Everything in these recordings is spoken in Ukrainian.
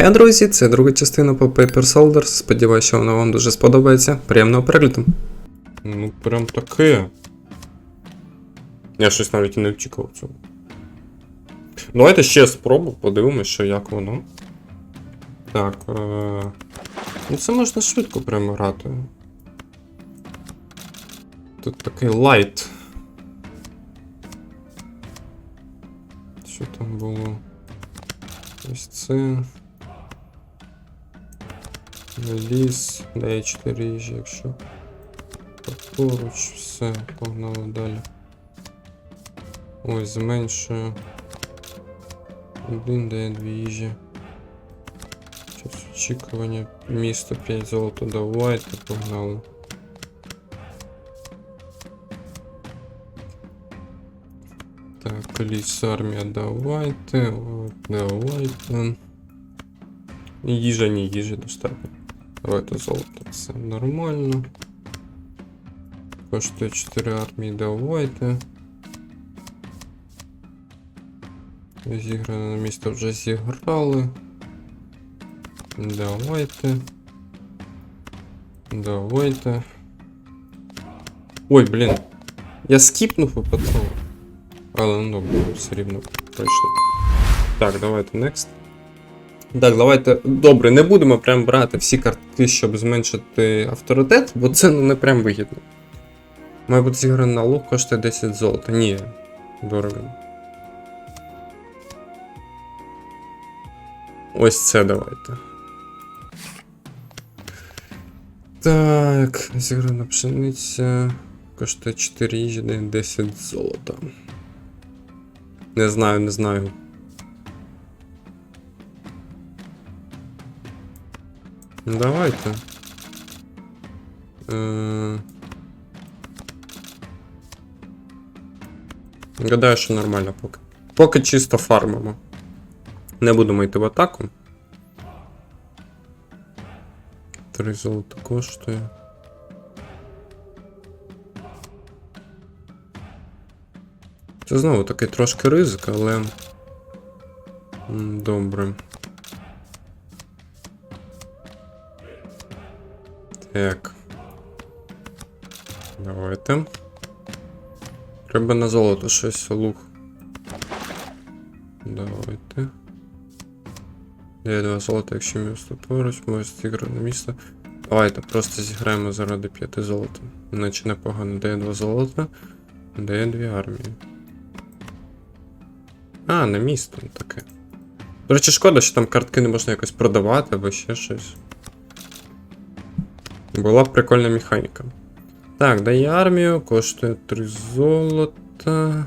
Хей, друзі, це друга частина по Paper Soldiers. Сподіваюся, що вона вам дуже сподобається. Приємного перегляду. Ну, прям таке. Я щось навіть і не очікував цього. Давайте ще спробу, подивимося, що як воно. Так. Е... Ну це можна швидко прямо грати. Тут такий лайт. Що там було? Ось це. Ліс, дає 4 їжі, якщо поруч, все, погнали далі. Ось, зменшую. Один дає 2 їжі. Час очікування. Місто 5 золота давайте, погнали. Так, ліс, армія, давайте. От, давайте. Їжа, ні, їжі достатньо. Давайте золото, все нормально. Коштує 4 армії, давайте. Зігране на місто вже зіграли. Давайте. Давайте. Ой, блін. Я скіпнув випадково. Але ну добре, все рівно пройшли. Так, давайте next. Так, давайте. Добре, не будемо прям брати всі картки, щоб зменшити авторитет, бо це ну, не прям вигідно. Має бути зіграно на лук, коштує 10 золота. Ні, дорого. Ось це давайте. Так, зіграна пшениця. Коштує 4 їжі, 10 золота. Не знаю, не знаю. Давайте. Е... Гадаю, що нормально поки. Поки чисто фармимо. Не будемо йти в атаку. Три золота коштує. Це знову такий трошки ризик, але. Добре. Так. Давайте. Треба на золото щось лук. Давайте. Є два золота, якщо місто поруч, може зіграти місто. Давайте просто зіграємо заради п'яти золота. Іначе непогано дає два золота, дає дві армії. А, на місто таке. До речі, шкода, що там картки не можна якось продавати або ще щось. Була б прикольна механіка. Так, дає армію, коштує 3 золота.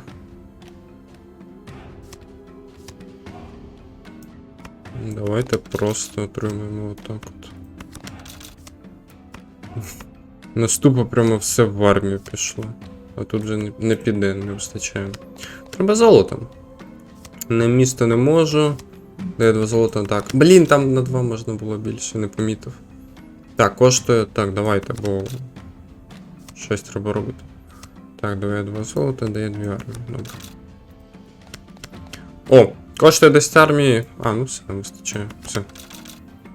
Давайте просто отримаємо отак от. Наступа прямо все в армію пішло. А тут вже не, не піде, не вистачає. Треба золото. На місто не можу. Дає два золота, так. Блін, там на два можна було більше, не помітив. Так, коштує. Так, давайте, бо. Щось треба робити. Так, дає два золота, дає дві армії. Добре. О, коштує 10 армії. А, ну все, вистачає. Все.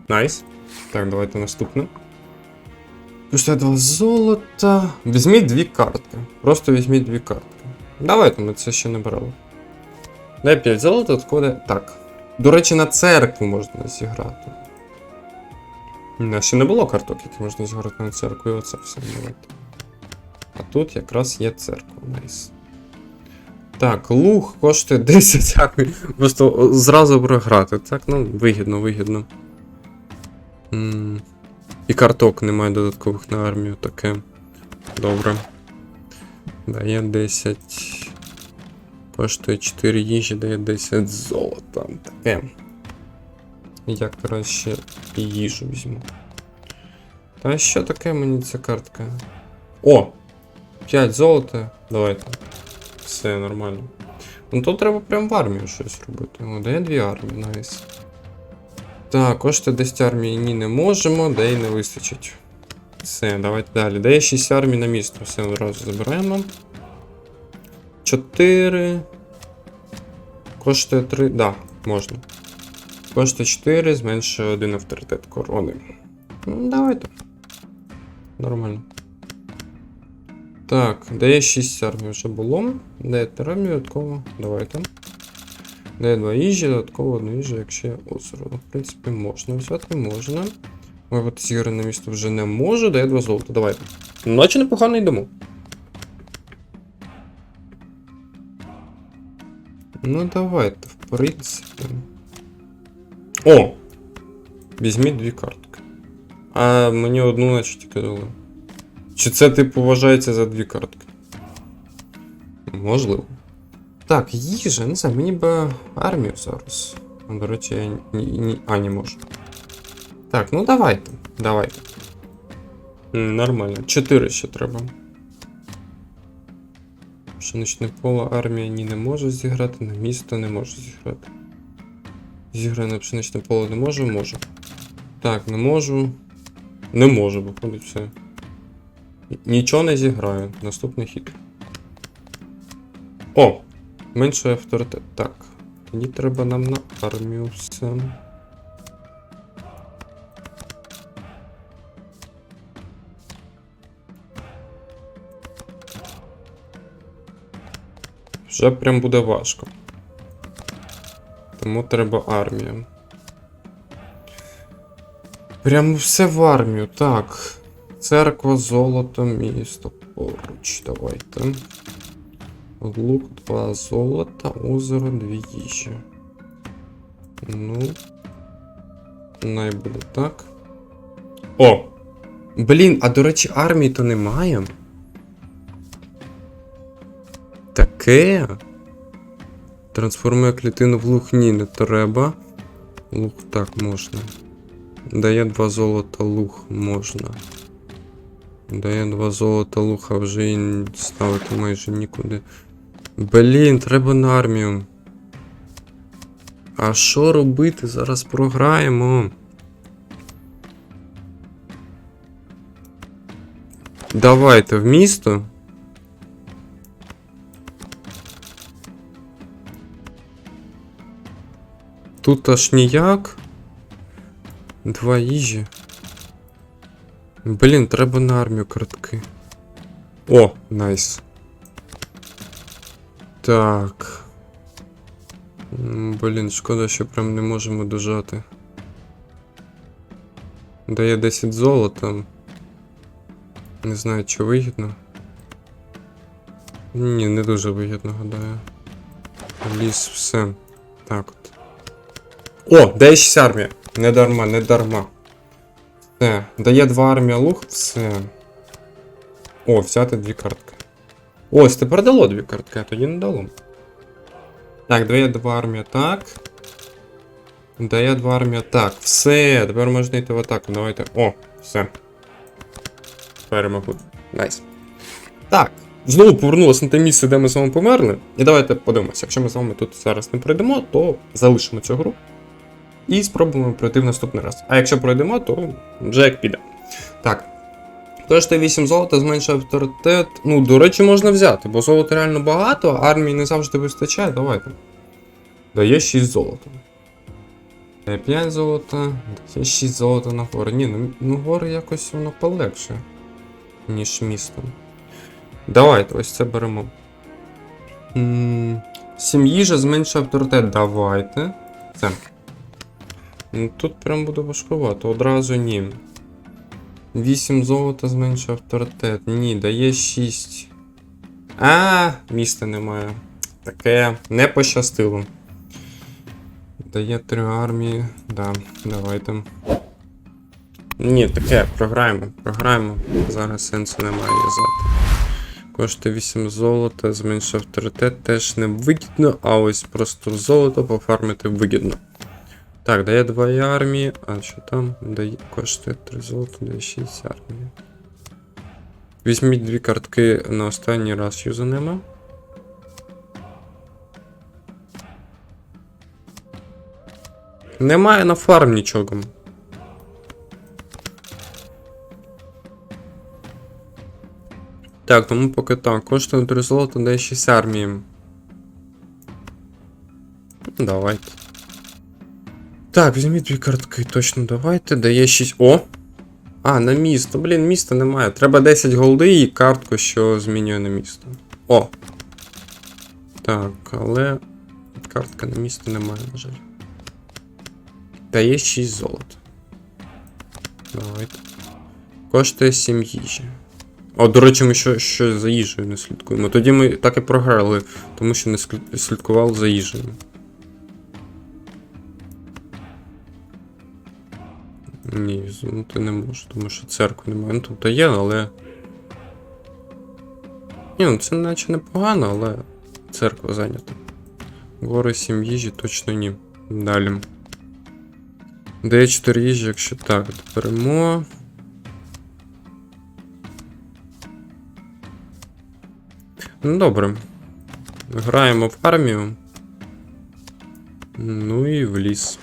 Найс. Так, давайте наступне. Коштує 2 золота. Візьміть дві картки. Просто візьміть дві картки. Давайте ми це ще не брали. Дай 5 золота, відкоди. Так. До речі, на церкву можна зіграти. Не, ще не було карток, які можна зіграти на церкву, оце все давайте. А тут якраз є церква, найс. Так, луг коштує 10 армій. Просто зразу програти. Так, ну, вигідно, вигідно. М, І карток немає додаткових на армію, таке. Добре. Дає 10. Коштує 4 їжі, дає 10 золота. Таке. Я краще їжу візьму. Та що таке мені ця картка? О! 5 золота. Давайте. Все нормально. Ну тут треба прям в армію щось робити. О, де дві армії, найс. Так, коштує 10 армії ні не можемо, де й не вистачить. Все, давайте далі. Де є 6 армій на місто. Все одразу забираємо. 4. Коштує 3. Да, можна. Коштує 4, зменшує один авторитет корони. Ну, давайте. Нормально. Так, дає 6 армій вже було. Дає 3 армії додатково. Давайте. Дає 2 їжі, додатково одну їжу, якщо є озеро. Ну, в принципі, можна взяти, можна. Вивати зігране місто вже не можу, дає 2 золота. Давайте. Наче непогано йдемо. Ну, давайте, в принципі. О! Візьміть дві картки. А мені одну, наче тільки дали. Чи це, типу, вважається за дві картки? Можливо. Так, їжа, не знаю, мені би армію зараз. До речі, я ні, ні, а, не можу. Так, ну давайте. Давайте. Нормально. Чотири ще треба. Пшеничне поле армія ні не може зіграти, на місто не може зіграти. Зіграє на пшеничне поле не можу, можу. Так, не можу. Не можу, виходить все. Нічого не зіграю. Наступний хід. О! Менший авторитет. Так. Тоді треба нам на армію все. Вже прям буде важко. Тому треба армія. Прям все в армію. Так. Церква, золото, місто поруч. Давайте. Лук, два золота, озеро, дві їжі. Ну. Най буде так. О! Блін, а до речі, армії то немає. Таке. Трансформує клітину в луг ні, не треба. Луг так можна. Дає два золота луг можна. Дає два золота луг, а вже і ставити майже нікуди. Блін, треба на армію. А що робити? Зараз програємо. Давайте в місто. Тут аж ніяк. Два їжі. Блін, треба на армію картки. О, найс. Так. Блін, шкода, що прям не можемо дожати. Дає 10 золота. Не знаю, чи вигідно. Ні, не дуже вигідно, гадаю. Ліс, все. Так. О, дає 6 армія. Не дарма, не дарма. Все. Дає 2 армія луг, все. О, взяти дві картки. Ось, тепер дало дві картки, а тоді не дало. Так, дає 2 армія, так. Дає 2 армія, так. Все, тепер можна йти в атаку. Давайте. О, все. Перемогли. Найс. Так. Знову повернулося на те місце, де ми з вами померли. І давайте подивимося. Якщо ми з вами тут зараз не пройдемо, то залишимо цю гру. І спробуємо пройти в наступний раз. А якщо пройдемо, то вже як піде. Так. Коштує 8 золота, зменшує авторитет. Ну, до речі, можна взяти, бо золота реально багато, армії не завжди вистачає. Давайте. Дає 6 золота. Дає 5 золота, дає 6 золота на гори. Ні, ну, ну гори якось воно полегше, ніж місто. Давайте, ось це беремо. М, Сім їжа зменшує авторитет. Давайте. Це. Ну тут прям буде важкувато, одразу ні. 8 золота зменшує авторитет. Ні, дає 6. А, міста немає. Таке не пощастило. Дає 3 армії. Да, давайте. Ні, таке, програємо, програємо. Зараз сенсу немає в'язати. Коштує 8 золота, зменшує авторитет, теж не вигідно, а ось просто золото пофармити вигідно. Так, дає 2 армії, а що там? Дає, коштує 3 золота, дає 6 армії. Візьміть дві картки на останній раз юзанемо. Немає на фарм нічого. Так, тому поки так. Коштує 3 золота, дає 6 армії. Ну, Давайте. Так, візьміть дві картки, точно давайте. Дає 6. О! А, на місто. Блін, міста немає. Треба 10 голди і картку, що змінює на місто. О! Так, але. Картка на місто немає, на жаль. Дає 6 золота. Давайте. Коштує 7 їжі. О, до речі, ми що, що за їжею не слідкуємо. Тоді ми так і програли, тому що не слід- слідкували за їжею. Ні, візьмути не можу, тому що церкви немає. Ну, тобто є, але. Ні, ну це наче непогано, але церква зайнята. Гори 7 їжі точно ні. Далі. Дає 4 їжі, якщо так, беремо. Ну, добре. Граємо в армію. Ну і в ліс.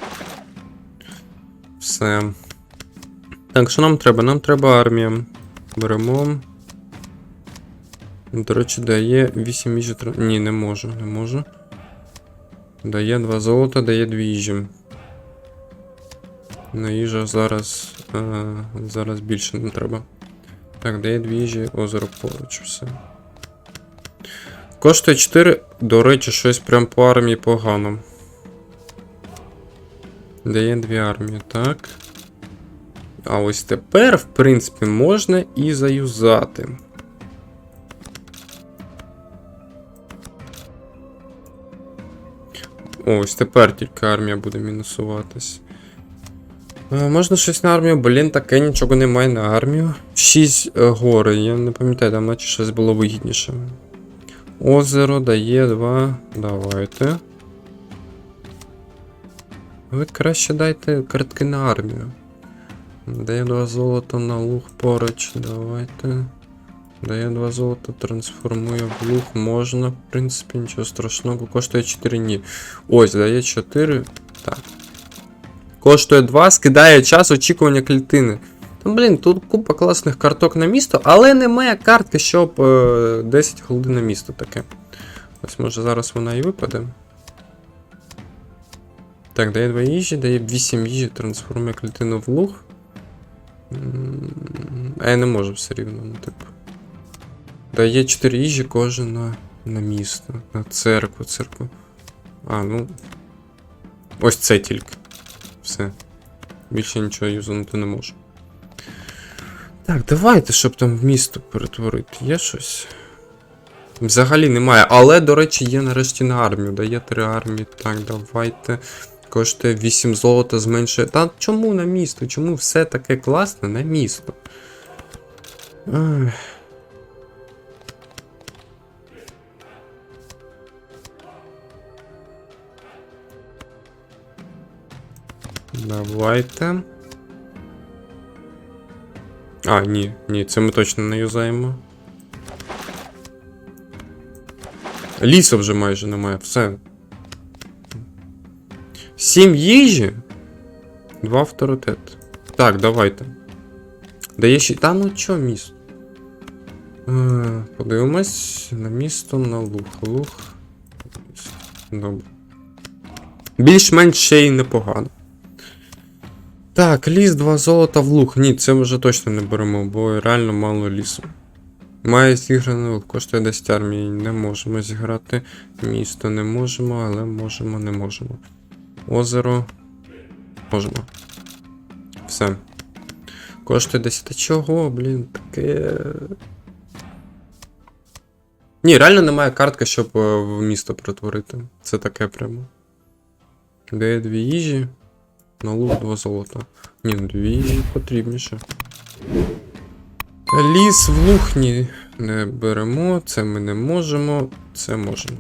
Все. Так, що нам треба? Нам треба армія. Беремо. До речі, дає 8 їжі. Ні, не можу, не можу. Дає 2 золота, дає 2 їжі. На їжа зараз. Е, зараз більше не треба. Так, дає 2 їжі, озеро поруч, все. Коштує 4. До речі, щось прям по армії погано. Дає дві армії, так. А ось тепер, в принципі, можна і заюзати. Ось тепер тільки армія буде мінусуватись. Е, можна щось на армію, блін, таке нічого немає на армію. 6 гори, я не пам'ятаю, там наче щось було вигідніше. Озеро дає 2. Давайте. Ви краще дайте картки на армію. Дає 2 золота на луг поруч. Давайте. Дає 2 золота, трансформує в луг. Можна, в принципі, нічого страшного. Коштує 4 ні. Ось, дає 4. Так. Коштує 2, скидає час очікування клітини. Ну, блін, тут купа класних карток на місто, але немає картки, щоб е, 10 голди на місто таке. Ось може зараз вона і випаде. Так, дає 2 їжі, дає 8 їжі, трансформує клітину в луг. А я не можу все рівно, ну типу. Дає 4 їжі кожен на, на місто, на церкву, церкву. А, ну. Ось це тільки. Все. Більше нічого юзанути не можу. Так, давайте, щоб там в місто перетворити. Є щось? Взагалі немає. Але, до речі, є нарешті на армію. Дає 3 армії. Так, давайте. Коштує 8 золота, зменшує. Та чому на місто? Чому все таке класне на місто? Давайте. А, ні, ні, це ми точно не юзаємо. Лісу вже майже немає, все. Сім їжі. Два авторитет. Так, давайте. Дає ще. Та ну чо місто? Е, Подивимось на місто на луг. Луг. Добре. Більш-менш ще й непогано. Так, ліс, два золота в луг. Ні, це вже точно не беремо, бо реально мало лісу. Має зіграно, луг, коштує 10 армій. Не можемо зіграти. Місто не можемо, але можемо, не можемо. Озеро. Можемо. Все. Коштує 10. Та чого, блін, таке. Ні, реально немає картки, щоб е, в місто перетворити. Це таке прямо. Де дві їжі? На лук два золота. Ні, ну дві їжі потрібніше. Ліс в лухні не беремо, це ми не можемо, це можемо.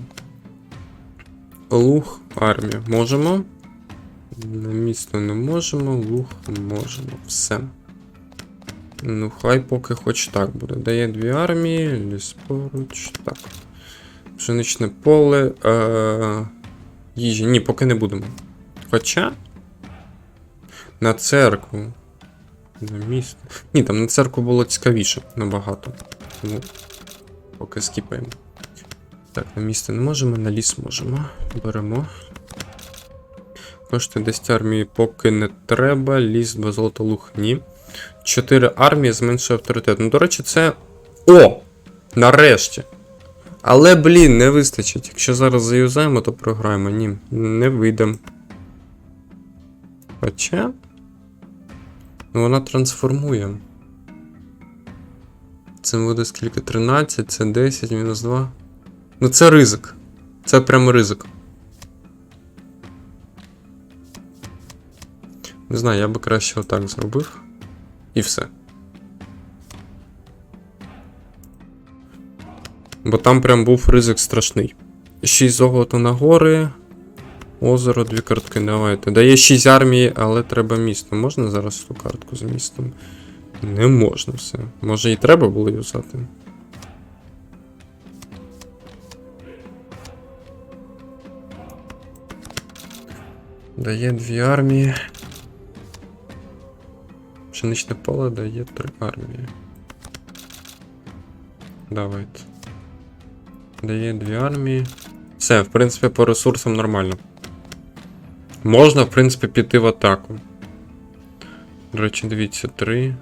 Луг, армія можемо. На місто не можемо, луг можемо. Все. Ну, хай поки хоч так буде. Дає дві армії, ліс поруч. Так. Пшеничне поле. Е- їжі. Ні, поки не будемо. Хоча. На церкву. На місто. Ні, там на церкву було цікавіше набагато. Тому поки скіпаємо. Так, на місто не можемо, на ліс можемо. Беремо. коштує 10 армії, поки не треба. Ліс 2 золота луг ні. 4 армії зменшує авторитет. Ну, до речі, це. О! Нарешті. Але, блін, не вистачить. Якщо зараз заюзаємо, то програємо. Ні, не вийдемо. Хоча. Ну, вона трансформує. Це буде скільки? 13, це 10, мінус 2. Ну це ризик. Це прямо ризик. Не знаю, я би краще отак зробив. І все. Бо там прям був ризик страшний. 6 золота на гори. Озеро, дві картки, давайте. Дає 6 армії, але треба місто. Можна зараз ту картку з містом? Не можна все. Може і треба було юзати. Дає дві армії. Пшеничне поле дає три армії. Давайте. Дає дві армії. Все, в принципі, по ресурсам нормально. Можна, в принципі, піти в атаку. До речі, дивіться, три.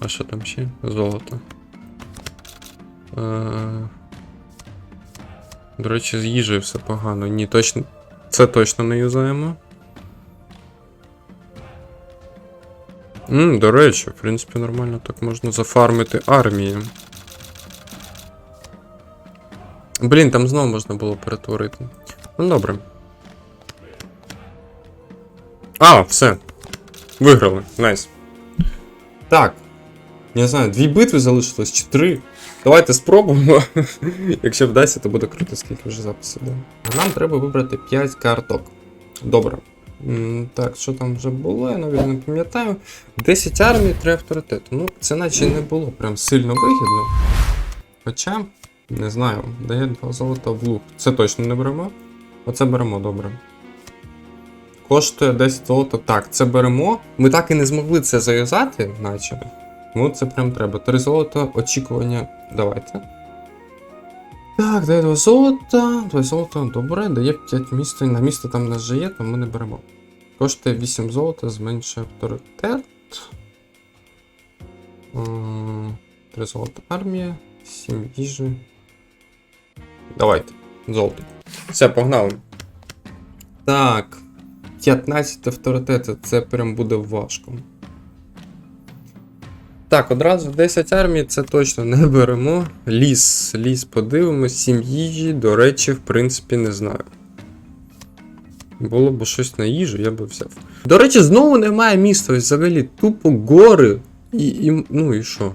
А що там ще? Золото. Е... До речі, з їжею все погано. Ні, точно. Це точно не юзаємо. М, до речі, в принципі, нормально так можна зафармити армію. Блін, там знову можна було перетворити. Ну добре. А, все. Виграли. Найс. Так. Не знаю, дві битви залишилось чи три. Давайте спробуємо. Якщо вдасться, то буде круто, скільки вже записів. Да. Нам треба вибрати 5 карток. Добре. Так, що там вже було, я навіть не пам'ятаю. 10 армій, 3 авторитету. Ну, це наче не було прям сильно вигідно. Хоча, не знаю, дає 2 золота в лук. Це точно не беремо. Оце беремо, добре. Коштує 10 золота. Так, це беремо. Ми так і не змогли це зав'язати, наче. Ну, це прям треба. 3 золота, очікування. Давайте. Так, дає 2 золота. 2 золота, добре, дає 5 місто. На місто там нас вже є, то ми не беремо. Коштує 8 золота, зменшує авторитет. 3 золота армія, 7 їжі. Давайте. Золото. Все, погнали. Так. 15 авторитету, це прям буде важко. Так, одразу 10 армій це точно не беремо. Ліс, ліс подивимось, 7 їжі, до речі, в принципі, не знаю. Було б щось на їжу, я би взяв. До речі, знову немає міста, взагалі тупо гори і. і ну і що?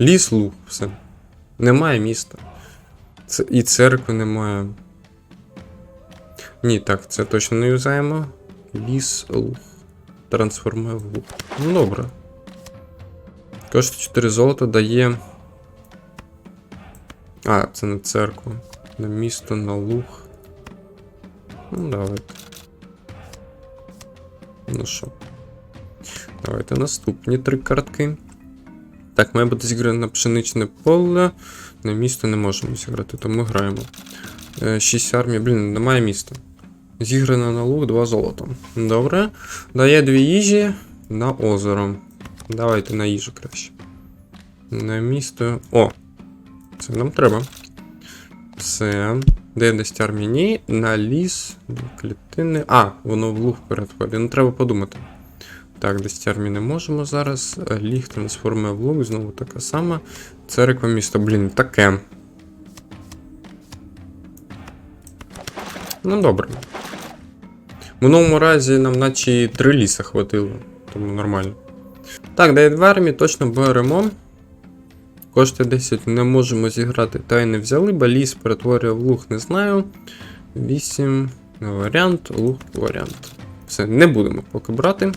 Ліс луг, все. Немає міста. Це, і церкви немає. Ні, так, це точно не юзаємо. Ліс луг. Трансформує в луг. Ну добре. Коштує 4 золота дає. А, це на церкву. На місто, на луг. Ну, давайте. Ну що. Давайте наступні три картки. Так, має бути зіграно на пшеничне поле. На місто не можемо зіграти, тому граємо. 6 армій, блін, немає міста. Зіграно на луг 2 золота. Добре. Дає 2 їжі на озеро. Давайте на їжу краще. На місто. О! Це нам треба. Все. Де 10 армій? Ні. На ліс. Клітини. А, воно в луг перетворює. Ну треба подумати. Так, 10 армій не можемо зараз. Ліг трансформує в луг, знову така сама. Церква місто, блін, таке. Ну добре. В минулому разі нам наче три ліса хватило, тому нормально. Так, два армії, точно беремо. Коштує 10 не можемо зіграти, та й не взяли, бо ліс перетворює в луг, не знаю. 8 варіант, луг варіант. Все, не будемо поки брати.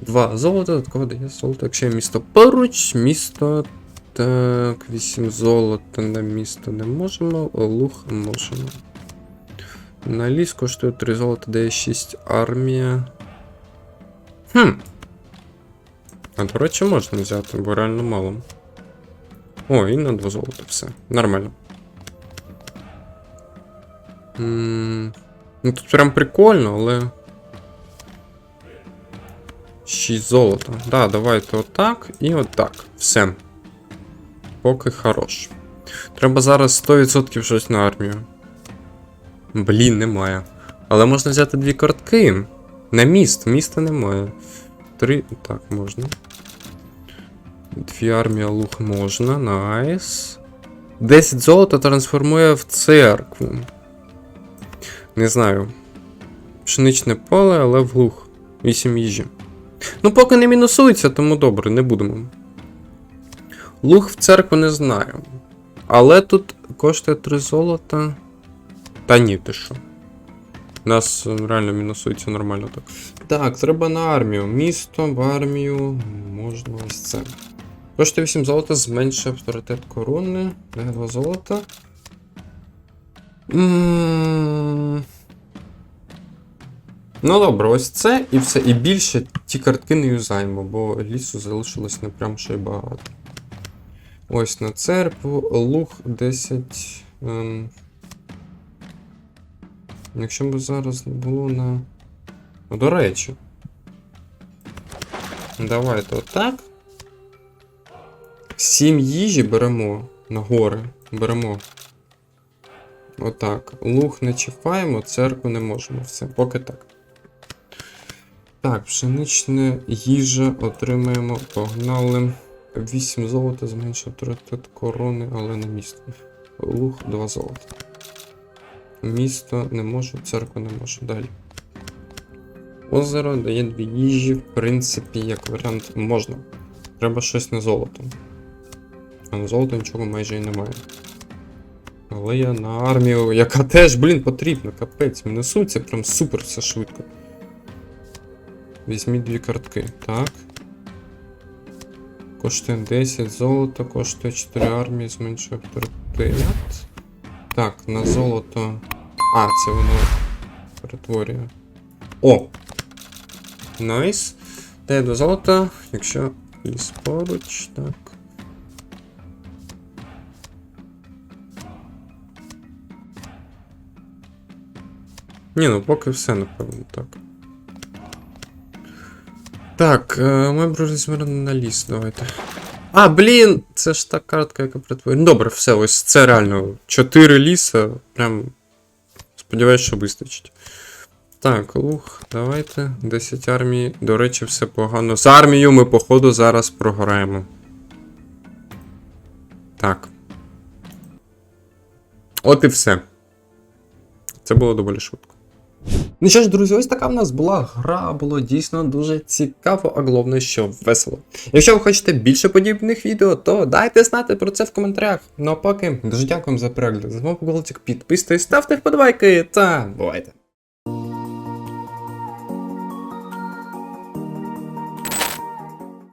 Два золота, додатково дає золото. Якщо є місто поруч, місто. Так, 8 золота на місто не можемо, луг можемо. На ліс коштує 3 золота, дає 6 армія. Хм. А до речі, можна взяти, бо реально мало. О, і на 2 золота, все. Нормально. Ну тут прям прикольно, але. 6 золота. Да, давайте отак і отак. Все. Поки хорош. Треба зараз 100% щось на армію. Блін, немає. Але можна взяти дві картки. На міст. Міста немає. Три. Так, можна. Дві армії луг можна. Найс. 10 золота трансформує в церкву. Не знаю. Пшеничне поле, але в луг. 8 їжі. Ну, поки не мінусується, тому добре, не будемо. Луг в церкву не знаю. Але тут коштує 3 золота. Та ні, ти що. Нас е, реально мінусується нормально так. Так, треба на армію. Місто в армію можна ось це. Коштує 8 золота, зменшує авторитет корони. Де 2 золота. М, Ну добре, ось це і все. І більше ті картки не юзаємо, бо лісу залишилось не прям ще й багато. Ось на церкву, луг 10. Ем... Якщо б зараз не було на. Ну, до речі. Давайте отак. Сім їжі беремо на гори. Беремо. Отак. Луг не чіпаємо, церкву не можемо. Все, поки так. Так, пшеничне їжа отримаємо. Погнали. 8 золота зменшив авторитет корони, але не місто. Луг 2 золота. Місто не можу, церкву не можу. Далі. Озеро дає дві їжі, в принципі, як варіант можна. Треба щось на золото. А на золото нічого майже і немає. Але я на армію, яка теж, блін, потрібна, капець. Мінусується прям супер все швидко. Візьміть дві картки. Так. Коштує 10 золота, коштує 4 армії, зменшує авторитет. Так, на золото. А, це воно перетворює. О! Найс. Дає до золота, якщо ліс поруч, так. Ні, ну поки все, напевно, так. Так, е, ми розмірено на ліс, давайте. А, блін! Це ж та картка, яка притворює. Ну, Добре, все, ось це реально 4 ліса. Прям. Сподіваюсь, що вистачить. Так, луг, давайте. 10 армій. До речі, все погано. З армією ми, походу, зараз програємо. Так. От і все. Це було доволі швидко. Ну що ж, друзі, ось така в нас була гра, було дійсно дуже цікаво, а головне, що весело. Якщо ви хочете більше подібних відео, то дайте знати про це в коментарях. Ну а поки дуже дякую за перегляд. З вами був Голотик, підписуйтесь, ставте вподобайки та бувайте.